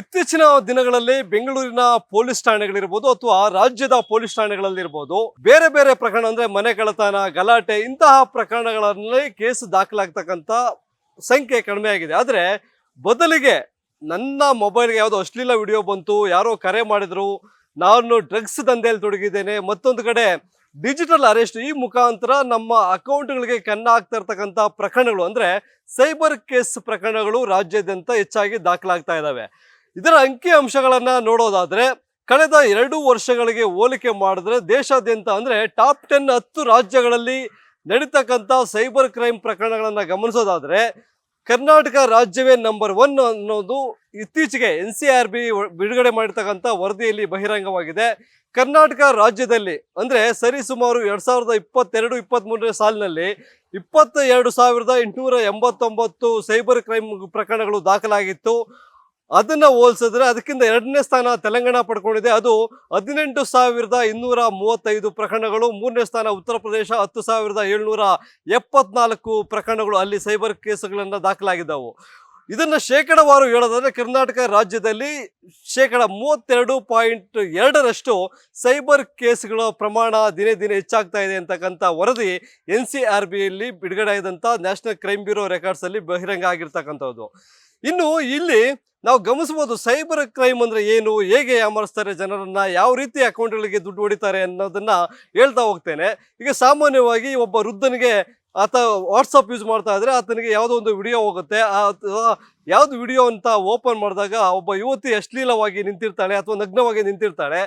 ಇತ್ತೀಚಿನ ದಿನಗಳಲ್ಲಿ ಬೆಂಗಳೂರಿನ ಪೊಲೀಸ್ ಠಾಣೆಗಳಿರ್ಬೋದು ಅಥವಾ ರಾಜ್ಯದ ಪೊಲೀಸ್ ಠಾಣೆಗಳಲ್ಲಿರ್ಬೋದು, ಬೇರೆ ಬೇರೆ ಪ್ರಕರಣ ಅಂದ್ರೆ ಮನೆ ಕಳ್ಳತನ, ಗಲಾಟೆ, ಇಂತಹ ಪ್ರಕರಣಗಳಲ್ಲಿ ಕೇಸ್ ದಾಖಲಾಗ್ತಕ್ಕಂಥ ಸಂಖ್ಯೆ ಕಡಿಮೆ ಆಗಿದೆ. ಆದ್ರೆ ಬದಲಿಗೆ ನನ್ನ ಮೊಬೈಲ್ಗೆ ಯಾವುದೋ ಅಶ್ಲೀಲ ವಿಡಿಯೋ ಬಂತು, ಯಾರೋ ಕರೆ ಮಾಡಿದ್ರು, ನಾನು ಡ್ರಗ್ಸ್ ದಂಧೆಯಲ್ಲಿ ತೊಡಗಿದ್ದೇನೆ, ಮತ್ತೊಂದು ಕಡೆ ಡಿಜಿಟಲ್ ಅರೆಸ್ಟ್ ಈ ಮುಖಾಂತರ ನಮ್ಮ ಅಕೌಂಟ್ಗಳಿಗೆ ಕನ್ನ ಆಗ್ತಾ ಇರ್ತಕ್ಕಂಥ ಪ್ರಕರಣಗಳು ಅಂದ್ರೆ ಸೈಬರ್ ಕೇಸ್ ಪ್ರಕರಣಗಳು ರಾಜ್ಯಾದ್ಯಂತ ಹೆಚ್ಚಾಗಿ ದಾಖಲಾಗ್ತಾ ಇದ್ದಾವೆ. ಇದರ ಅಂಕಿ ಅಂಶಗಳನ್ನ ನೋಡೋದಾದ್ರೆ, ಕಳೆದ ಎರಡು ವರ್ಷಗಳಿಗೆ ಹೋಲಿಕೆ ಮಾಡಿದ್ರೆ ದೇಶಾದ್ಯಂತ ಅಂದ್ರೆ ಟಾಪ್ ಟೆನ್ ಹತ್ತು ರಾಜ್ಯಗಳಲ್ಲಿ ನಡೀತಕ್ಕಂಥ ಸೈಬರ್ ಕ್ರೈಮ್ ಪ್ರಕರಣಗಳನ್ನ ಗಮನಿಸೋದಾದ್ರೆ, ಕರ್ನಾಟಕ ರಾಜ್ಯವೇ ನಂಬರ್ ಒನ್ ಅನ್ನೋದು ಇತ್ತೀಚೆಗೆ ಎನ್ ಸಿ ಆರ್ ಬಿ ಬಿಡುಗಡೆ ಮಾಡಿರ್ತಕ್ಕಂಥ ವರದಿಯಲ್ಲಿ ಬಹಿರಂಗವಾಗಿದೆ. ಕರ್ನಾಟಕ ರಾಜ್ಯದಲ್ಲಿ ಅಂದ್ರೆ ಸರಿಸುಮಾರು ಎರಡು ಸಾವಿರದ ಇಪ್ಪತ್ತೆರಡು ಇಪ್ಪತ್ತ್ಮೂರನೇ ಸಾಲಿನಲ್ಲಿ ಇಪ್ಪತ್ತ ಎರಡು ಸಾವಿರದ ಎಂಟುನೂರ ಎಂಬತ್ತೊಂಬತ್ತು ಸೈಬರ್ ಕ್ರೈಮ್ ಪ್ರಕರಣಗಳು ದಾಖಲಾಗಿತ್ತು. ಅದನ್ನ ಹೋಲಿಸಿದ್ರೆ ಅದಕ್ಕಿಂತ ಎರಡನೇ ಸ್ಥಾನ ತೆಲಂಗಾಣ ಪಡ್ಕೊಂಡಿದೆ. ಅದು ಹದಿನೆಂಟು ಸಾವಿರದ ಇನ್ನೂರ ಮೂವತ್ತೈದು ಪ್ರಕರಣಗಳು, ಮೂರನೇ ಸ್ಥಾನ ಉತ್ತರ ಪ್ರದೇಶ ಹತ್ತು ಸಾವಿರದ ಏಳ್ನೂರ ಎಪ್ಪತ್ನಾಲ್ಕು ಪ್ರಕರಣಗಳು ಅಲ್ಲಿ ಸೈಬರ್ ಕೇಸುಗಳನ್ನು ದಾಖಲಾಗಿದ್ದವು. ಇದನ್ನು ಶೇಕಡವಾರು ಹೇಳೋದಾದರೆ ಕರ್ನಾಟಕ ರಾಜ್ಯದಲ್ಲಿ ಶೇಕಡ ಮೂವತ್ತೆರಡು ಪಾಯಿಂಟ್ ಎರಡರಷ್ಟು ಸೈಬರ್ ಕೇಸ್ಗಳ ಪ್ರಮಾಣ ದಿನೇ ದಿನೇ ಹೆಚ್ಚಾಗ್ತಾ ಇದೆ ಅಂತಕ್ಕಂಥ ವರದಿ ಎನ್ ಸಿ ಆರ್ ಬಿಯಲ್ಲಿ ಬಿಡುಗಡೆ ಆದಂಥ ನ್ಯಾಷನಲ್ ಕ್ರೈಮ್ ಬ್ಯೂರೋ ರೆಕಾರ್ಡ್ಸಲ್ಲಿ ಬಹಿರಂಗ ಆಗಿರ್ತಕ್ಕಂಥದ್ದು. ಇನ್ನು ಇಲ್ಲಿ ನಾವು ಗಮನಿಸಬಹುದು ಸೈಬರ್ ಕ್ರೈಮ್ ಅಂದ್ರೆ ಏನು, ಹೇಗೆ ಯಾಮರಿಸ್ತಾರೆ ಜನರನ್ನ, ಯಾವ ರೀತಿ ಅಕೌಂಟ್ಗಳಿಗೆ ದುಡ್ಡು ಹೊಡಿತಾರೆ ಅನ್ನೋದನ್ನ ಹೇಳ್ತಾ ಹೋಗ್ತೇನೆ. ಈಗ ಸಾಮಾನ್ಯವಾಗಿ ಒಬ್ಬ ವೃದ್ಧನಿಗೆ ಆತ ವಾಟ್ಸಪ್ ಯೂಸ್ ಮಾಡ್ತಾ ಇದ್ರೆ ಆತನಿಗೆ ಯಾವುದೋ ಒಂದು ವಿಡಿಯೋ ಹೋಗುತ್ತೆ. ಆ ಯಾವ್ದು ವಿಡಿಯೋ ಅಂತ ಓಪನ್ ಮಾಡಿದಾಗ ಒಬ್ಬ ಯುವತಿ ಅಶ್ಲೀಲವಾಗಿ ನಿಂತಿರ್ತಾಳೆ ಅಥವಾ ನಗ್ನವಾಗಿ ನಿಂತಿರ್ತಾಳೆ.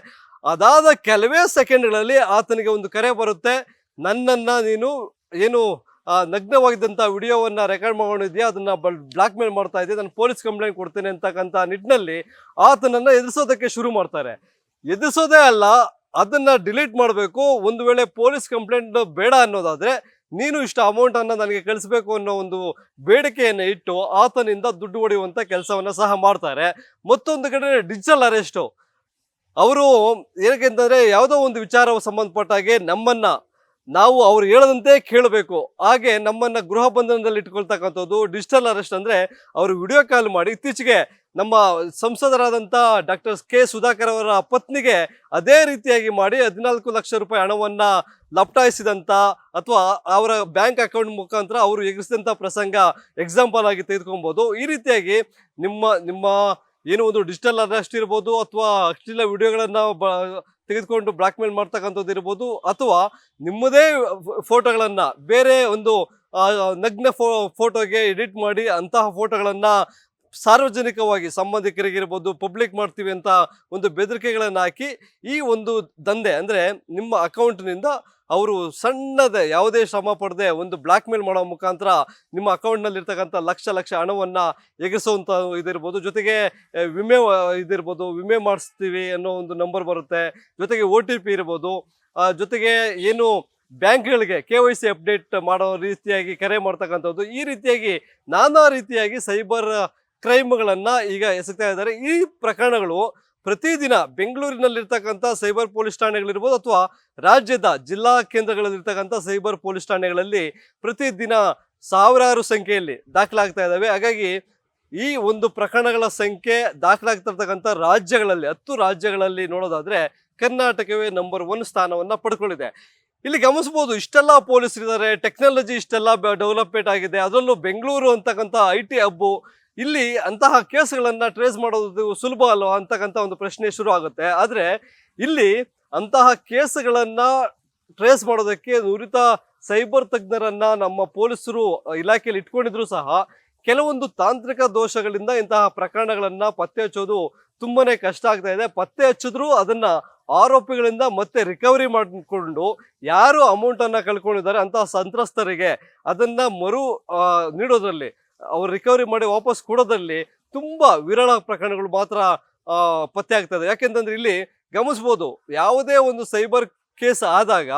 ಅದಾದ ಕೆಲವೇ ಸೆಕೆಂಡ್ಗಳಲ್ಲಿ ಆತನಿಗೆ ಒಂದು ಕರೆ ಬರುತ್ತೆ. ನನ್ನನ್ನ ನೀನು ಏನು ನಗ್ನವಾಗಿದ್ದಂಥ ವಿಡಿಯೋವನ್ನು ರೆಕಾರ್ಡ್ ಮಾಡ್ಕೊಂಡಿದ್ಯಾ? ಅದನ್ನು ಬ್ಲಾಕ್ ಮೇಲ್ ಮಾಡ್ತಾ ಇದ್ದೆ ನಾನು ಪೊಲೀಸ್ ಕಂಪ್ಲೇಂಟ್ ಕೊಡ್ತೇನೆ ಅಂತಕ್ಕಂಥ ನಿಟ್ಟಿನಲ್ಲಿ ಆತನನ್ನು ಎದುರಿಸೋದಕ್ಕೆ ಶುರು ಮಾಡ್ತಾರೆ. ಎದುರಿಸೋದೇ ಅಲ್ಲ, ಅದನ್ನು ಡಿಲೀಟ್ ಮಾಡಬೇಕು. ಒಂದು ವೇಳೆ ಪೊಲೀಸ್ ಕಂಪ್ಲೇಂಟ್ ಬೇಡ ಅನ್ನೋದಾದರೆ ನೀನು ಇಷ್ಟು ಅಮೌಂಟನ್ನು ನನಗೆ ಕಳಿಸ್ಬೇಕು ಅನ್ನೋ ಒಂದು ಬೇಡಿಕೆಯನ್ನು ಇಟ್ಟು ಆತನಿಂದ ದುಡ್ಡು ಹೊಡೆಯುವಂಥ ಕೆಲಸವನ್ನು ಸಹ ಮಾಡ್ತಾರೆ. ಮತ್ತೊಂದು ಕಡೆ ಡಿಜಿಟಲ್ ಅರೆಸ್ಟು ಅವರು ಏನಕ್ಕೆ ಅಂತಂದರೆ ಯಾವುದೋ ಒಂದು ವಿಚಾರವು ಸಂಬಂಧಪಟ್ಟಾಗೆ ನಮ್ಮನ್ನ ನಾವು ಅವ್ರು ಹೇಳದಂತೆ ಕೇಳಬೇಕು. ಹಾಗೆ ನಮ್ಮನ್ನ ಗೃಹ ಬಂಧನದಲ್ಲಿ ಇಟ್ಕೊಳ್ತಕ್ಕಂಥದ್ದು ಡಿಜಿಟಲ್ ಅರೆಸ್ಟ್ ಅಂದ್ರೆ ಅವರು ವಿಡಿಯೋ ಕಾಲ್ ಮಾಡಿ ಇತ್ತೀಚೆಗೆ ನಮ್ಮ ಸಂಸದರಾದಂಥ ಡಾಕ್ಟರ್ ಕೆ ಸುಧಾಕರ್ ಅವರ ಪತ್ನಿಗೆ ಅದೇ ರೀತಿಯಾಗಿ ಮಾಡಿ ಹದಿನಾಲ್ಕು ಲಕ್ಷ ರೂಪಾಯಿ ಹಣವನ್ನ ಲಪ್ಟಾಯಿಸಿದಂಥ ಅಥವಾ ಅವರ ಬ್ಯಾಂಕ್ ಅಕೌಂಟ್ ಮುಖಾಂತರ ಅವರು ಎಗರಿಸಿದಂಥ ಪ್ರಸಂಗ ಎಕ್ಸಾಂಪಲ್ ಆಗಿ ತೆಗೆದುಕೊಬೋದು ಈ ರೀತಿಯಾಗಿ ನಿಮ್ಮ ನಿಮ್ಮ ಏನು ಒಂದು ಡಿಜಿಟಲ್ ಅರೆಸ್ಟ್ ಇರ್ಬೋದು ಅಥವಾ ಅಷ್ಟಿಲ್ಲ ವಿಡಿಯೋಗಳನ್ನು ಬ ತೆಗೆದುಕೊಂಡು ಬ್ಲಾಕ್ ಮೇಲ್ ಮಾಡ್ತಕ್ಕಂಥದ್ದು ಇರ್ಬೋದು ಅಥವಾ ನಿಮ್ಮದೇ ಫೋಟೋಗಳನ್ನು ಬೇರೆ ಒಂದು ನಗ್ನ ಫೋ, ಫೋಟೋಗೆ ಎಡಿಟ್ ಮಾಡಿ ಅಂತಹ ಫೋಟೋಗಳನ್ನ ಸಾರ್ವಜನಿಕವಾಗಿ ಸಂಬಂಧಿಕರಿಗಿರ್ಬೋದು ಪಬ್ಲಿಕ್ ಮಾಡ್ತೀವಿ ಅಂತ ಒಂದು ಬೆದರಿಕೆಗಳನ್ನು ಹಾಕಿ ಈ ಒಂದು ದಂಧೆ ಅಂದರೆ ನಿಮ್ಮ ಅಕೌಂಟ್ನಿಂದ ಅವರು ಸಣ್ಣದ ಯಾವುದೇ ಶ್ರಮ ಪಡೆದೇ ಒಂದು ಬ್ಲ್ಯಾಕ್ ಮೇಲ್ ಮಾಡೋ ಮುಖಾಂತರ ನಿಮ್ಮ ಅಕೌಂಟ್ನಲ್ಲಿರ್ತಕ್ಕಂಥ ಲಕ್ಷ ಲಕ್ಷ ಹಣವನ್ನು ಎಗರಿಸುವಂಥ ಇದಿರ್ಬೋದು. ಜೊತೆಗೆ ವಿಮೆ ಇದಿರ್ಬೋದು, ವಿಮೆ ಮಾಡಿಸ್ತೀವಿ ಅನ್ನೋ ಒಂದು ನಂಬರ್ ಬರುತ್ತೆ. ಜೊತೆಗೆ ಒ ಟಿ ಪಿ ಇರ್ಬೋದು. ಜೊತೆಗೆ ಏನು ಬ್ಯಾಂಕ್ಗಳಿಗೆ ಕೆ ವೈ ಸಿ ಅಪ್ಡೇಟ್ ಮಾಡೋ ರೀತಿಯಾಗಿ, ಕರೆ ಮಾಡ್ತಕ್ಕಂಥದ್ದು, ಈ ರೀತಿಯಾಗಿ ನಾನಾ ರೀತಿಯಾಗಿ ಸೈಬರ್ ಕ್ರೈಮ್ಗಳನ್ನ ಈಗ ಎಸಗ್ತಾ ಇದ್ದಾರೆ. ಈ ಪ್ರಕರಣಗಳು ಪ್ರತಿದಿನ ಬೆಂಗಳೂರಿನಲ್ಲಿರ್ತಕ್ಕಂಥ ಸೈಬರ್ ಪೊಲೀಸ್ ಠಾಣೆಗಳಿರ್ಬೋದು ಅಥವಾ ರಾಜ್ಯದ ಜಿಲ್ಲಾ ಕೇಂದ್ರಗಳಲ್ಲಿರ್ತಕ್ಕಂಥ ಸೈಬರ್ ಪೊಲೀಸ್ ಠಾಣೆಗಳಲ್ಲಿ ಪ್ರತಿದಿನ ಸಾವಿರಾರು ಸಂಖ್ಯೆಯಲ್ಲಿ ದಾಖಲಾಗ್ತಾ ಇದ್ದಾವೆ. ಹಾಗಾಗಿ ಈ ಒಂದು ಪ್ರಕರಣಗಳ ಸಂಖ್ಯೆ ದಾಖಲಾಗ್ತಿರ್ತಕ್ಕಂಥ ರಾಜ್ಯಗಳಲ್ಲಿ, ಹತ್ತು ರಾಜ್ಯಗಳಲ್ಲಿ ನೋಡೋದಾದ್ರೆ ಕರ್ನಾಟಕವೇ ನಂಬರ್ ಒನ್ ಸ್ಥಾನವನ್ನು ಪಡ್ಕೊಂಡಿದೆ. ಇಲ್ಲಿ ಗಮನಿಸ್ಬೋದು ಇಷ್ಟೆಲ್ಲ ಪೊಲೀಸರಿದ್ದಾರೆ, ಟೆಕ್ನಾಲಜಿ ಇಷ್ಟೆಲ್ಲ ಡೆವಲಪ್ಮೆಂಟ್ ಆಗಿದೆ. ಅದರಲ್ಲೂ ಬೆಂಗಳೂರು ಅಂತಕ್ಕಂಥ ಐ ಟಿ ಹಬ್ಬು ಇಲ್ಲಿ ಅಂತಹ ಕೇಸ್ಗಳನ್ನು ಟ್ರೇಸ್ ಮಾಡೋದು ಸುಲಭ ಅಲ್ವಾ ಅಂತಕ್ಕಂಥ ಒಂದು ಪ್ರಶ್ನೆ ಶುರು ಆಗುತ್ತೆ. ಆದರೆ ಇಲ್ಲಿ ಅಂತಹ ಕೇಸ್ಗಳನ್ನು ಟ್ರೇಸ್ ಮಾಡೋದಕ್ಕೆ ನುರಿತ ಸೈಬರ್ ತಜ್ಞರನ್ನ ನಮ್ಮ ಪೊಲೀಸರು, ಇಲಾಖೆಯಲ್ಲಿ ಇಟ್ಕೊಂಡಿದ್ರು ಸಹ ಕೆಲವೊಂದು ತಾಂತ್ರಿಕ ದೋಷಗಳಿಂದ ಇಂತಹ ಪ್ರಕರಣಗಳನ್ನು ಪತ್ತೆ ಹಚ್ಚೋದು ತುಂಬಾನೇ ಕಷ್ಟ ಆಗ್ತಾ ಇದೆ. ಪತ್ತೆ ಹಚ್ಚಿದ್ರು ಅದನ್ನ ಆರೋಪಿಗಳಿಂದ ಮತ್ತೆ ರಿಕವರಿ ಮಾಡಿಕೊಂಡು ಯಾರು ಅಮೌಂಟ್ ಅನ್ನ ಕಳ್ಕೊಂಡಿದ್ದಾರೆ ಅಂತಹ ಸಂತ್ರಸ್ತರಿಗೆ ಅದನ್ನ ಮರು ನೀಡೋದ್ರಲ್ಲಿ ಅವ್ರು ರಿಕವರಿ ಮಾಡಿ ವಾಪಸ್ ಕೊಡೋದ್ರಲ್ಲಿ ತುಂಬ ವಿರಳ ಪ್ರಕರಣಗಳು ಮಾತ್ರ ಪತ್ತೆ ಆಗ್ತದೆ ಯಾಕೆಂತಂದ್ರೆ ಇಲ್ಲಿ ಗಮನಿಸ್ಬೋದು, ಯಾವುದೇ ಒಂದು ಸೈಬರ್ ಕೇಸ್ ಆದಾಗ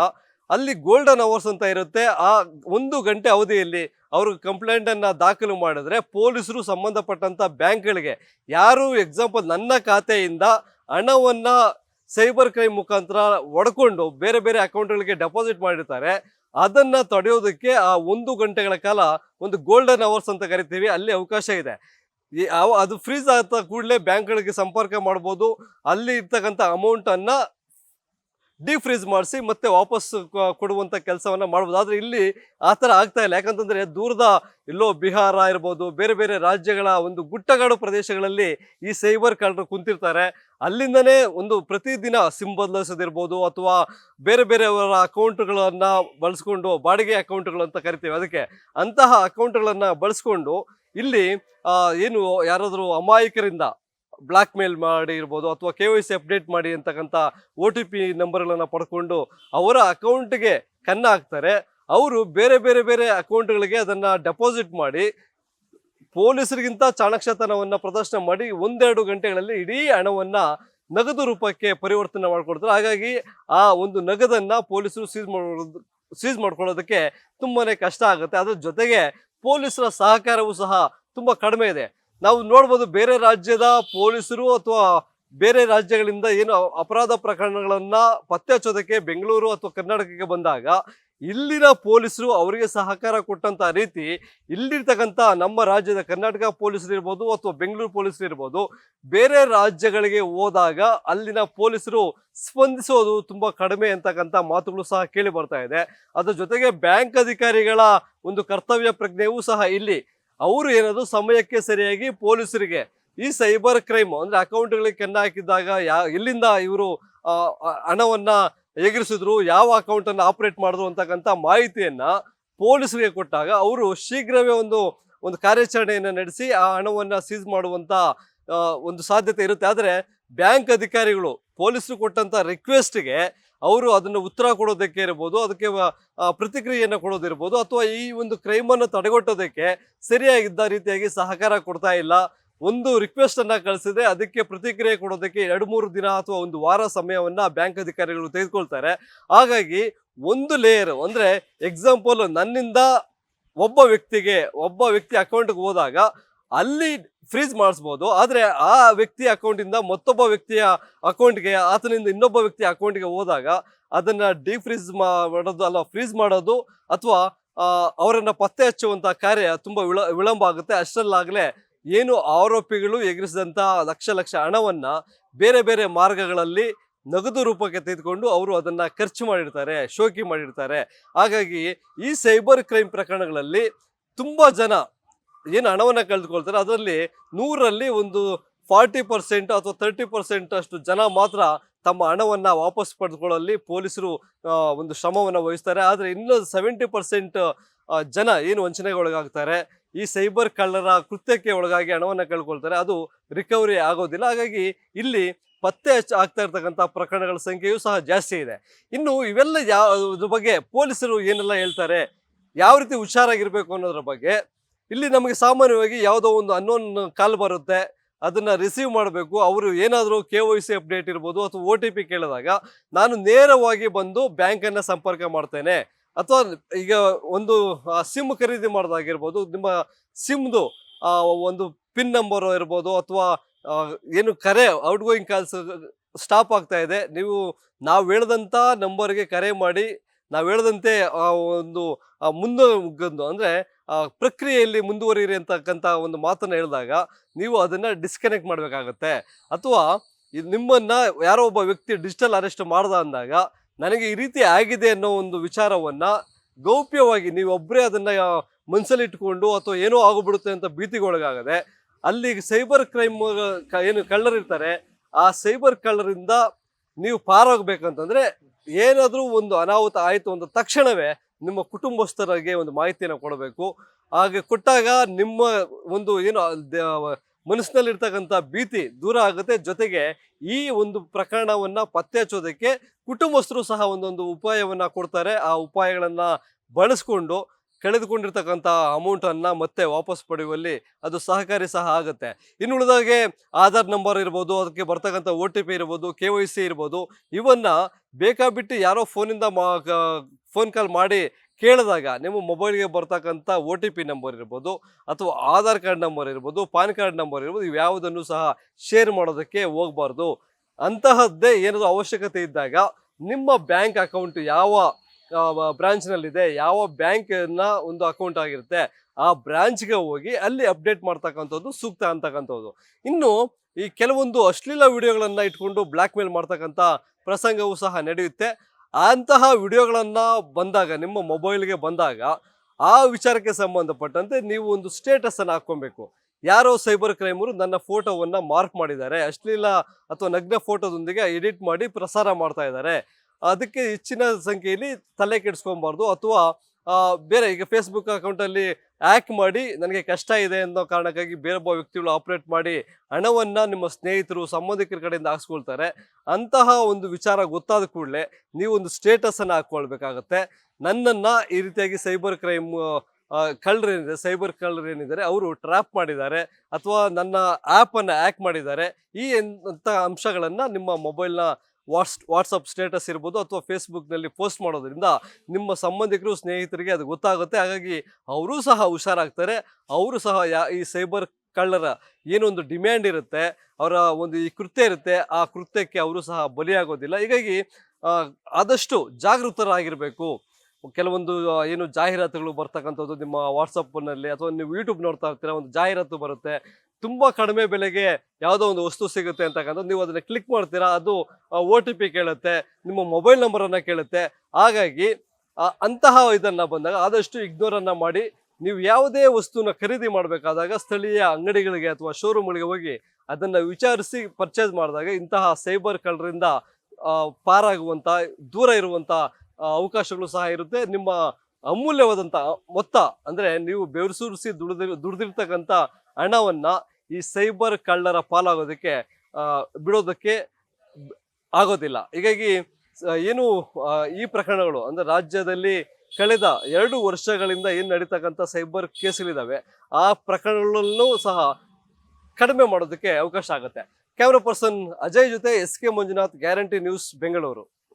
ಅಲ್ಲಿ ಗೋಲ್ಡನ್ ಅವರ್ಸ್ ಅಂತ ಇರುತ್ತೆ. ಆ ಒಂದು ಗಂಟೆ ಅವಧಿಯಲ್ಲಿ ಅವರು ಕಂಪ್ಲೇಂಟ್ ಅನ್ನ ದಾಖಲು ಮಾಡಿದ್ರೆ ಪೊಲೀಸರು ಸಂಬಂಧಪಟ್ಟಂತ ಬ್ಯಾಂಕ್ಗಳಿಗೆ, ಯಾರು ಎಕ್ಸಾಂಪಲ್ ನನ್ನ ಖಾತೆಯಿಂದ ಹಣವನ್ನ ಸೈಬರ್ ಕ್ರೈಮ್ ಮುಖಾಂತರ ಒಡ್ಕೊಂಡು ಬೇರೆ ಬೇರೆ ಅಕೌಂಟ್ಗಳಿಗೆ ಡೆಪಾಸಿಟ್ ಮಾಡಿರ್ತಾರೆ. ಅದನ್ನ ತಡೆಯೋದಕ್ಕೆ ಆ ಒಂದು ಗಂಟೆಗಳ ಕಾಲ ಒಂದು ಗೋಲ್ಡನ್ ಅವರ್ಸ್ ಅಂತ ಕರಿತೀವಿ. ಅಲ್ಲಿ ಅವಕಾಶ ಇದೆ. ಅದು ಫ್ರೀಸ್ ಆದ ಕೂಡಲೇ ಬ್ಯಾಂಕ್ಗಳಿಗೆ ಸಂಪರ್ಕ ಮಾಡ್ಬೋದು. ಅಲ್ಲಿ ಇರ್ತಕ್ಕಂಥ ಅಮೌಂಟನ್ನು ಡಿಫ್ರೀಸ್ ಮಾಡಿಸಿ ಮತ್ತೆ ವಾಪಸ್ ಕೊಡುವಂಥ ಕೆಲಸವನ್ನ ಮಾಡ್ಬೋದು. ಆದರೆ ಇಲ್ಲಿ ಆ ಥರ ಆಗ್ತಾ ಇಲ್ಲ. ಯಾಕಂತಂದ್ರೆ ದೂರದ ಎಲ್ಲೋ ಬಿಹಾರ ಇರ್ಬೋದು ಬೇರೆ ಬೇರೆ ರಾಜ್ಯಗಳ ಒಂದು ಗುಟ್ಟಗಾಡು ಪ್ರದೇಶಗಳಲ್ಲಿ ಈ ಸೈಬರ್ ಕಳ್ಳರು ಕುಂತಿರ್ತಾರೆ. ಅಲ್ಲಿಂದನೇ ಒಂದು ಪ್ರತಿದಿನ ಸಿಮ್ ಬದಲಿಸೋದಿರ್ಬೋದು ಅಥವಾ ಬೇರೆ ಬೇರೆಯವರ ಅಕೌಂಟ್ಗಳನ್ನು ಬಳಸ್ಕೊಂಡು ಬಾಡಿಗೆ ಅಕೌಂಟ್ಗಳು ಅಂತ ಕರಿತೀವಿ. ಅದಕ್ಕೆ ಅಂತಹ ಅಕೌಂಟ್ಗಳನ್ನು ಬಳಸ್ಕೊಂಡು ಇಲ್ಲಿ ಏನು ಯಾರಾದರೂ ಅಮಾಯಕರಿಂದ ಬ್ಲಾಕ್ ಮೇಲ್ ಮಾಡಿ ಇರ್ಬೋದು ಅಥವಾ ಕೆ ವೈ ಸಿ ಅಪ್ಡೇಟ್ ಮಾಡಿ ಅಂತಕ್ಕಂಥ ಒ ಟಿ ಪಿ ನಂಬರ್ಗಳನ್ನು ಪಡ್ಕೊಂಡು ಅವರ ಅಕೌಂಟ್ಗೆ ಕನ್ನ ಹಾಕ್ತಾರೆ. ಅವರು ಬೇರೆ ಬೇರೆ ಬೇರೆ ಅಕೌಂಟ್ಗಳಿಗೆ ಅದನ್ನು ಡೆಪಾಸಿಟ್ ಮಾಡಿ ಪೊಲೀಸರಿಗಿಂತ ಚಾಣಕ್ಷತನವನ್ನು ಪ್ರದರ್ಶನ ಮಾಡಿ ಒಂದೆರಡು ಗಂಟೆಗಳಲ್ಲಿ ಇಡೀ ಹಣವನ್ನು ನಗದು ರೂಪಕ್ಕೆ ಪರಿವರ್ತನೆ ಮಾಡಿಕೊಡ್ತಾರೆ. ಹಾಗಾಗಿ ಆ ಒಂದು ನಗದನ್ನು ಪೊಲೀಸರು ಸೀಸ್ ಮಾಡೋದು, ಸೀಸ್ ಮಾಡ್ಕೊಳ್ಳೋದಕ್ಕೆ ತುಂಬಾ ಕಷ್ಟ ಆಗುತ್ತೆ. ಅದರ ಜೊತೆಗೆ ಪೊಲೀಸರ ಸಹಕಾರವೂ ಸಹ ತುಂಬ ಕಡಿಮೆ ಇದೆ. ನಾವು ನೋಡ್ಬೋದು ಬೇರೆ ರಾಜ್ಯದ ಪೊಲೀಸರು ಅಥವಾ ಬೇರೆ ರಾಜ್ಯಗಳಿಂದ ಏನು ಅಪರಾಧ ಪ್ರಕರಣಗಳನ್ನ ಪತ್ತೆ ಹಚ್ಚೋದಕ್ಕೆ ಬೆಂಗಳೂರು ಅಥವಾ ಕರ್ನಾಟಕಕ್ಕೆ ಬಂದಾಗ ಇಲ್ಲಿನ ಪೊಲೀಸರು ಅವರಿಗೆ ಸಹಕಾರ ಕೊಟ್ಟಂತ ರೀತಿ ಇಲ್ಲಿರ್ತಕ್ಕಂಥ ನಮ್ಮ ರಾಜ್ಯದ ಕರ್ನಾಟಕ ಪೊಲೀಸರು ಇರ್ಬೋದು ಅಥವಾ ಬೆಂಗಳೂರು ಪೊಲೀಸರು ಇರ್ಬೋದು, ಬೇರೆ ರಾಜ್ಯಗಳಿಗೆ ಹೋದಾಗ ಅಲ್ಲಿನ ಪೊಲೀಸರು ಸ್ಪಂದಿಸೋದು ತುಂಬ ಕಡಿಮೆ ಅಂತಕ್ಕಂಥ ಮಾತುಗಳು ಸಹ ಕೇಳಿ ಬರ್ತಾ ಇದೆ. ಅದರ ಜೊತೆಗೆ ಬ್ಯಾಂಕ್ ಅಧಿಕಾರಿಗಳ ಒಂದು ಕರ್ತವ್ಯ ಪ್ರಜ್ಞೆಯೂ ಸಹ ಇಲ್ಲಿ ಅವರು ಏನದು ಸಮಯಕ್ಕೆ ಸರಿಯಾಗಿ ಪೊಲೀಸರಿಗೆ ಈ ಸೈಬರ್ ಕ್ರೈಮ್ ಅಂದ್ರೆ ಅಕೌಂಟ್ಗಳಿಗೆ ಕೆನ್ನ ಹಾಕಿದ್ದಾಗ ಯಾ ಎಲ್ಲಿಂದ ಇವರು ಹಣವನ್ನ ಎಗರಿಸಿದ್ರು, ಯಾವ ಅಕೌಂಟ್ ಅನ್ನ ಆಪರೇಟ್ ಮಾಡಿದ್ರು ಅಂತಕ್ಕಂಥ ಮಾಹಿತಿಯನ್ನ ಪೊಲೀಸರಿಗೆ ಕೊಟ್ಟಾಗ ಅವರು ಶೀಘ್ರವೇ ಒಂದು ಒಂದು ಕಾರ್ಯಾಚರಣೆಯನ್ನು ನಡೆಸಿ ಆ ಹಣವನ್ನ ಸೀಸ್ ಮಾಡುವಂತ ಒಂದು ಸಾಧ್ಯತೆ ಇರುತ್ತೆ. ಆದರೆ ಬ್ಯಾಂಕ್ ಅಧಿಕಾರಿಗಳು, ಪೊಲೀಸರು ಕೊಟ್ಟಂತ ರಿಕ್ವೆಸ್ಟ್ಗೆ ಅವರು ಅದನ್ನು ಉತ್ತರ ಕೊಡೋದಕ್ಕೆ ಇರ್ಬೋದು, ಅದಕ್ಕೆ ಪ್ರತಿಕ್ರಿಯೆಯನ್ನು ಕೊಡೋದಿರ್ಬೋದು, ಅಥವಾ ಈ ಒಂದು ಕ್ರೈಮನ್ನು ತಡೆಗಟ್ಟೋದಕ್ಕೆ ಸರಿಯಾಗಿದ್ದ ರೀತಿಯಾಗಿ ಸಹಕಾರ ಕೊಡ್ತಾ ಇಲ್ಲ. ಒಂದು ರಿಕ್ವೆಸ್ಟ್ ಅನ್ನ ಕಳಿಸಿದ್ರೆ ಅದಕ್ಕೆ ಪ್ರತಿಕ್ರಿಯೆ ಕೊಡೋದಕ್ಕೆ ಎರಡು ಮೂರು ದಿನ ಅಥವಾ ಒಂದು ವಾರ ಸಮಯವನ್ನ ಬ್ಯಾಂಕ್ ಅಧಿಕಾರಿಗಳು ತೆಗೆದುಕೊಳ್ತಾರೆ. ಹಾಗಾಗಿ ಒಂದು ಲೇಯರ್ ಅಂದ್ರೆ ಎಕ್ಸಾಂಪಲ್ ನನ್ನಿಂದ ಒಬ್ಬ ವ್ಯಕ್ತಿಗೆ, ಒಬ್ಬ ವ್ಯಕ್ತಿ ಅಕೌಂಟ್ಗೆ ಹೋದಾಗ ಅಲ್ಲಿ ಫ್ರೀಜ್ ಮಾಡಿಸ್ಬೋದು. ಆದರೆ ಆ ವ್ಯಕ್ತಿ ಅಕೌಂಟಿಂದ ಮತ್ತೊಬ್ಬ ವ್ಯಕ್ತಿಯ ಅಕೌಂಟ್ಗೆ ಆತನಿಂದ ಇನ್ನೊಬ್ಬ ವ್ಯಕ್ತಿಯ ಅಕೌಂಟ್ಗೆ ಹೋದಾಗ ಅದನ್ನ ಡಿಫ್ರೀಸ್ ಮಾಡೋದು ಅಲ್ಲ ಫ್ರೀಜ್ ಮಾಡೋದು ಅಥವಾ ಅವರನ್ನು ಪತ್ತೆ ಹಚ್ಚುವಂಥ ಕಾರ್ಯ ತುಂಬ ವಿಳ, ವಿಳಂಬ ಆಗುತ್ತೆ. ಅಷ್ಟರಲ್ಲಾಗಲೇ ಏನು ಆರೋಪಿಗಳು ಎಗರಿಸಿದಂಥ ಲಕ್ಷ ಲಕ್ಷ ಹಣವನ್ನು ಬೇರೆ ಬೇರೆ ಮಾರ್ಗಗಳಲ್ಲಿ ನಗದು ರೂಪಕ್ಕೆ ತೆಗೆದುಕೊಂಡು ಅವರು ಅದನ್ನು ಖರ್ಚು ಮಾಡಿರ್ತಾರೆ, ಶೋಕಿ ಮಾಡಿರ್ತಾರೆ. ಹಾಗಾಗಿ ಈ ಸೈಬರ್ ಕ್ರೈಮ್ ಪ್ರಕರಣಗಳಲ್ಲಿ ತುಂಬ ಜನ ಏನು ಹಣವನ್ನು ಕಳೆದುಕೊಳ್ತಾರೆ, ಅದರಲ್ಲಿ ನೂರಲ್ಲಿ ಒಂದು ಫಾರ್ಟಿ ಪರ್ಸೆಂಟ್ ಅಥವಾ ತರ್ಟಿ ಪರ್ಸೆಂಟ್ ಅಷ್ಟು ಜನ ಮಾತ್ರ ತಮ್ಮ ಹಣವನ್ನು ವಾಪಸ್ ಪಡೆದುಕೊಳ್ಳಲ್ಲಿ ಪೊಲೀಸರು ಒಂದು ಶ್ರಮವನ್ನು ವಹಿಸ್ತಾರೆ. ಆದರೆ ಇನ್ನೂ ಸೆವೆಂಟಿ ಪರ್ಸೆಂಟ್ ಜನ ಏನು ವಂಚನೆಗೆ ಒಳಗಾಗ್ತಾರೆ ಈ ಸೈಬರ್ ಕಳ್ಳರ ಕೃತ್ಯಕ್ಕೆ ಒಳಗಾಗಿ ಹಣವನ್ನು ಕಳ್ಕೊಳ್ತಾರೆ, ಅದು ರಿಕವರಿ ಆಗೋದಿಲ್ಲ. ಹಾಗಾಗಿ ಇಲ್ಲಿ ಪತ್ತೆ ಹಚ್ಚಿ ಆಗ್ತಾ ಇರ್ತಕ್ಕಂಥ ಪ್ರಕರಣಗಳ ಸಂಖ್ಯೆಯೂ ಸಹ ಜಾಸ್ತಿ ಇದೆ. ಇನ್ನು ಇವೆಲ್ಲ ಯಾವ ಬಗ್ಗೆ ಪೊಲೀಸರು ಏನೆಲ್ಲ ಹೇಳ್ತಾರೆ, ಯಾವ ರೀತಿ ಹುಷಾರಾಗಿರಬೇಕು ಅನ್ನೋದ್ರ ಬಗ್ಗೆ ಇಲ್ಲಿ ನಮಗೆ ಸಾಮಾನ್ಯವಾಗಿ ಯಾವುದೋ ಒಂದು ಅನ್ನೋನ್ ಕಾಲ್ ಬರುತ್ತೆ, ಅದನ್ನು ರಿಸೀವ್ ಮಾಡಬೇಕು. ಅವರು ಏನಾದರೂ ಕೆ ವೈ ಸಿ ಅಪ್ಡೇಟ್ ಇರ್ಬೋದು ಅಥವಾ ಒ ಟಿ ಪಿ ಕೇಳಿದಾಗ ನಾನು ನೇರವಾಗಿ ಬಂದು ಬ್ಯಾಂಕನ್ನು ಸಂಪರ್ಕ ಮಾಡ್ತೇನೆ. ಅಥವಾ ಈಗ ಒಂದು ಸಿಮ್ ಖರೀದಿ ಮಾಡೋದಾಗಿರ್ಬೋದು, ನಿಮ್ಮ ಸಿಮ್ದು ಒಂದು ಪಿನ್ ನಂಬರ್ ಇರ್ಬೋದು ಅಥವಾ ಏನು ಕರೆ ಔಟ್ ಗೋಯಿಂಗ್ ಕಾಲ್ಸ್ ಸ್ಟಾಪ್ ಆಗ್ತಾ ಇದೆ. ನೀವು, ನಾವು ಹೇಳ್ದಂಥ ನಂಬರ್ಗೆ ಕರೆ ಮಾಡಿ, ನಾವು ಹೇಳ್ದಂತೆ ಒಂದು ಮುಂದೆ ಅಂದರೆ ಪ್ರಕ್ರಿಯೆಯಲ್ಲಿ ಮುಂದುವರಿಯಿರಿ ಅಂತಕ್ಕಂಥ ಒಂದು ಮಾತನ್ನು ಹೇಳಿದಾಗ ನೀವು ಅದನ್ನು ಡಿಸ್ಕನೆಕ್ಟ್ ಮಾಡಬೇಕಾಗತ್ತೆ. ಅಥವಾ ನಿಮ್ಮನ್ನು ಯಾರೋ ಒಬ್ಬ ವ್ಯಕ್ತಿ ಡಿಜಿಟಲ್ ಅರೆಸ್ಟ್ ಮಾಡ್ದ ಅಂದಾಗ ನನಗೆ ಈ ರೀತಿ ಆಗಿದೆ ಅನ್ನೋ ಒಂದು ವಿಚಾರವನ್ನು ಗೌಪ್ಯವಾಗಿ ನೀವೊಬ್ಬರೇ ಅದನ್ನು ಮನಸ್ಸಲ್ಲಿಟ್ಕೊಂಡು ಅಥವಾ ಏನೋ ಆಗಿಬಿಡುತ್ತೆ ಅಂತ ಭೀತಿಗೊಳಗಾಗದೆ ಅಲ್ಲಿ ಸೈಬರ್ ಕ್ರೈಮ್ ಏನು ಕಳ್ಳರಿರ್ತಾರೆ ಆ ಸೈಬರ್ ಕಳ್ಳರಿಂದ ನೀವು ಪಾರಾಗಬೇಕಂತಂದರೆ ಏನಾದರೂ ಒಂದು ಅನಾಹುತ ಆಯಿತು ಅಂತ ತಕ್ಷಣವೇ ನಿಮ್ಮ ಕುಟುಂಬಸ್ಥರಿಗೆ ಒಂದು ಮಾಹಿತಿಯನ್ನು ಕೊಡಬೇಕು. ಹಾಗೆ ಕೊಟ್ಟಾಗ ನಿಮ್ಮ ಒಂದು ಏನು ಮನಸ್ಸಿನಲ್ಲಿರ್ತಕ್ಕಂಥ ಭೀತಿ ದೂರ ಆಗುತ್ತೆ. ಜೊತೆಗೆ ಈ ಒಂದು ಪ್ರಕರಣವನ್ನು ಪತ್ತೆ ಹಚ್ಚೋದಕ್ಕೆ ಕುಟುಂಬಸ್ಥರು ಸಹ ಒಂದೊಂದು ಉಪಾಯವನ್ನು ಕೊಡ್ತಾರೆ. ಆ ಉಪಾಯಗಳನ್ನು ಬಳಸ್ಕೊಂಡು ಕಳೆದುಕೊಂಡಿರ್ತಕ್ಕಂಥ ಅಮೌಂಟನ್ನು ಮತ್ತೆ ವಾಪಸ್ ಪಡೆಯುವಲ್ಲಿ ಅದು ಸಹಕಾರಿ ಸಹ ಆಗುತ್ತೆ. ಇನ್ನು ಉಳಿದಾಗೆ ಆಧಾರ್ ನಂಬರ್ ಇರ್ಬೋದು, ಅದಕ್ಕೆ ಬರ್ತಕ್ಕಂಥ ಒ ಟಿ ಪಿ ಇರ್ಬೋದು ಕೆ ವೈ ಸಿ ಇರ್ಬೋದು, ಇವನ್ನು ಬೇಕಾಬಿಟ್ಟು ಯಾರೋ ಫೋನಿಂದ ಮಾ ಫೋನ್ ಕಾಲ್ ಮಾಡಿ ಕೇಳಿದಾಗ ನಿಮ್ಮ ಮೊಬೈಲ್ಗೆ ಬರ್ತಕ್ಕಂಥ ಒ ಟಿ ಪಿ ನಂಬರ್ ಇರ್ಬೋದು, ಅಥವಾ ಆಧಾರ್ ಕಾರ್ಡ್ ನಂಬರ್ ಇರ್ಬೋದು, ಪಾನ್ ಕಾರ್ಡ್ ನಂಬರ್ ಇರ್ಬೋದು ಇವ್ಯಾವುದನ್ನು ಸಹ ಶೇರ್ ಮಾಡೋದಕ್ಕೆ ಹೋಗಬಾರ್ದು. ಅಂತಹದ್ದೇ ಏನಾದರೂ ಅವಶ್ಯಕತೆ ಇದ್ದಾಗ ನಿಮ್ಮ ಬ್ಯಾಂಕ್ ಅಕೌಂಟ್ ಯಾವ ಬ್ರಾಂಚ್ನಲ್ಲಿದೆ. ಯಾವ ಬ್ಯಾಂಕ್ನ ಒಂದು ಅಕೌಂಟ್ ಆಗಿರುತ್ತೆ, ಆ ಬ್ರಾಂಚ್ಗೆ ಹೋಗಿ ಅಲ್ಲಿ ಅಪ್ಡೇಟ್ ಮಾಡ್ತಕ್ಕಂಥದ್ದು, ಸೂಕ್ತ ಅಂತಕ್ಕಂಥದ್ದು. ಇನ್ನು ಈ ಕೆಲವೊಂದು ಅಶ್ಲೀಲ ವಿಡಿಯೋಗಳನ್ನ ಇಟ್ಕೊಂಡು ಬ್ಲ್ಯಾಕ್ ಮೇಲ್ ಮಾಡ್ತಕ್ಕಂಥ ಪ್ರಸಂಗವೂ ಸಹ ನಡೆಯುತ್ತೆ. ಅಂತಹ ವಿಡಿಯೋಗಳನ್ನ ಬಂದಾಗ, ನಿಮ್ಮ ಮೊಬೈಲ್ಗೆ ಬಂದಾಗ, ಆ ವಿಚಾರಕ್ಕೆ ಸಂಬಂಧಪಟ್ಟಂತೆ ನೀವು ಒಂದು ಸ್ಟೇಟಸ್ ಅನ್ನು ಹಾಕೊಬೇಕು ಯಾರೋ ಸೈಬರ್ ಕ್ರೈಮರು ನನ್ನ ಫೋಟೋವನ್ನ ಮಾರ್ಕ್ ಮಾಡಿದ್ದಾರೆ. ಅಶ್ಲೀಲ ಅಥವಾ ನಗ್ನ ಫೋಟೋದೊಂದಿಗೆ ಎಡಿಟ್ ಮಾಡಿ ಪ್ರಸಾರ ಮಾಡ್ತಾ ಇದ್ದಾರೆ. ಅದಕ್ಕೆ ಹೆಚ್ಚಿನ ಸಂಖ್ಯೆಯಲ್ಲಿ ತಲೆ ಕೆಡಿಸ್ಕೊಬಾರ್ದು ಅಥವಾ ಬೇರೆ ಈಗ ಫೇಸ್ಬುಕ್ ಅಕೌಂಟಲ್ಲಿ ಆ್ಯಕ್ ಮಾಡಿ ನನಗೆ ಕಷ್ಟ ಇದೆ ಅನ್ನೋ ಕಾರಣಕ್ಕಾಗಿ ಬೇರೆ ಒಬ್ಬ ವ್ಯಕ್ತಿಗಳು ಆಪರೇಟ್ ಮಾಡಿ ಹಣವನ್ನು ನಿಮ್ಮ ಸ್ನೇಹಿತರು, ಸಂಬಂಧಿಕರ ಕಡೆಯಿಂದ ಹಾಕ್ಸ್ಕೊಳ್ತಾರೆ. ಅಂತಹ ಒಂದು ವಿಚಾರ ಗೊತ್ತಾದ ಕೂಡಲೇ ನೀವು ಒಂದು ಸ್ಟೇಟಸ್ ಅನ್ನು ಹಾಕ್ಕೊಳ್ಬೇಕಾಗತ್ತೆ. ನನ್ನನ್ನು ಈ ರೀತಿಯಾಗಿ ಸೈಬರ್ ಕ್ರೈಮ್ ಕಳ್ಳರೇನಿದೆ ಸೈಬರ್ ಕಳ್ಳರೇನಿದ್ದಾರೆ ಅವರು ಟ್ರ್ಯಾಪ್ ಮಾಡಿದ್ದಾರೆ ಅಥವಾ ನನ್ನ ಆ್ಯಪನ್ನು ಆ್ಯಕ್ ಮಾಡಿದ್ದಾರೆ. ಈ ಅಂತ ಅಂಶಗಳನ್ನು ನಿಮ್ಮ ಮೊಬೈಲ್ನ ವಾಟ್ಸ್, ವಾಟ್ಸಪ್ ಸ್ಟೇಟಸ್ ಇರ್ಬೋದು ಅಥವಾ ಫೇಸ್ಬುಕ್ನಲ್ಲಿ ಪೋಸ್ಟ್ ಮಾಡೋದ್ರಿಂದ ನಿಮ್ಮ ಸಂಬಂಧಿಕರು, ಸ್ನೇಹಿತರಿಗೆ ಅದು ಗೊತ್ತಾಗುತ್ತೆ. ಹಾಗಾಗಿ ಅವರೂ ಸಹ ಹುಷಾರಾಗ್ತಾರೆ. ಅವರು ಸಹ ಯಾ, ಈ ಸೈಬರ್ ಕಳ್ಳರ ಏನೊಂದು ಡಿಮ್ಯಾಂಡ್ ಇರುತ್ತೆ, ಅವರ ಒಂದು ಈ ಕೃತ್ಯ ಇರುತ್ತೆ, ಆ ಕೃತ್ಯಕ್ಕೆ ಅವರು ಸಹ ಬಲಿಯಾಗೋದಿಲ್ಲ. ಹೀಗಾಗಿ ಆದಷ್ಟು ಜಾಗೃತರಾಗಿರಬೇಕು. ಕೆಲವೊಂದು ಏನು ಜಾಹೀರಾತುಗಳು ಬರ್ತಕ್ಕಂಥದ್ದು ನಿಮ್ಮ ವಾಟ್ಸಪ್ನಲ್ಲಿ ಅಥವಾ ನೀವು ಯೂಟ್ಯೂಬ್ ನೋಡ್ತಾ ಇರ್ತೀರ ಒಂದು ಜಾಹೀರಾತು ಬರುತ್ತೆ. ತುಂಬಾ ಕಡಿಮೆ ಬೆಲೆಗೆ ಯಾವುದೋ ಒಂದು ವಸ್ತು ಸಿಗುತ್ತೆ ಅಂತಕ್ಕಂಥ ನೀವು ಅದನ್ನ ಕ್ಲಿಕ್ ಮಾಡ್ತೀರಾ, ಅದು ಒ ಟಿ ಪಿ ಕೇಳುತ್ತೆ, ನಿಮ್ಮ ಮೊಬೈಲ್ ನಂಬರನ್ನು ಕೇಳುತ್ತೆ. ಹಾಗಾಗಿ ಅಂತಹ ಇದನ್ನ ಬಂದಾಗ ಆದಷ್ಟು ಇಗ್ನೋರ್ ಅನ್ನ ಮಾಡಿ, ನೀವು ಯಾವುದೇ ವಸ್ತುನ ಖರೀದಿ ಮಾಡಬೇಕಾದಾಗ ಸ್ಥಳೀಯ ಅಂಗಡಿಗಳಿಗೆ ಅಥವಾ ಶೋರೂಮ್ಗಳಿಗೆ ಹೋಗಿ ಅದನ್ನ ವಿಚಾರಿಸಿ ಪರ್ಚೇಸ್ ಮಾಡಿದಾಗ ಇಂತಹ ಸೈಬರ್ ಕಳ್ಳರಿಂದ ಪಾರಾಗುವಂಥ ದೂರ ಇರುವಂತ ಅವಕಾಶಗಳು ಸಹ ಇರುತ್ತೆ. ನಿಮ್ಮ ಅಮೂಲ್ಯವಾದಂತ, ಮೊತ್ತ, ಅಂದ್ರೆ ನೀವು ಬೆವರಿಸುರಿಸಿ ದುಡಿದಿ ದುಡಿದಿರ್ತಕ್ಕಂಥ ಹಣವನ್ನ ಈ ಸೈಬರ್ ಕಳ್ಳರ ಪಾಲಾಗೋದಕ್ಕೆ ಬಿಡೋದಕ್ಕೆ ಆಗೋದಿಲ್ಲ. ಹೀಗಾಗಿ ಏನು ಈ ಪ್ರಕರಣಗಳು ಅಂದ್ರೆ ರಾಜ್ಯದಲ್ಲಿ ಕಳೆದ ಎರಡು ವರ್ಷಗಳಿಂದ ಏನು ನಡೀತಕ್ಕಂಥ ಸೈಬರ್ ಕೇಸ್ಗಳಿದ್ದಾವೆ ಆ ಪ್ರಕರಣಗಳಲ್ಲೂ ಸಹ ಕಡಿಮೆ ಮಾಡೋದಕ್ಕೆ ಅವಕಾಶ ಆಗುತ್ತೆ. ಕ್ಯಾಮ್ರಾ ಪರ್ಸನ್ ಅಜಯ್ ಜೊತೆ S K Manjunath, guarantee news, Bengaluru.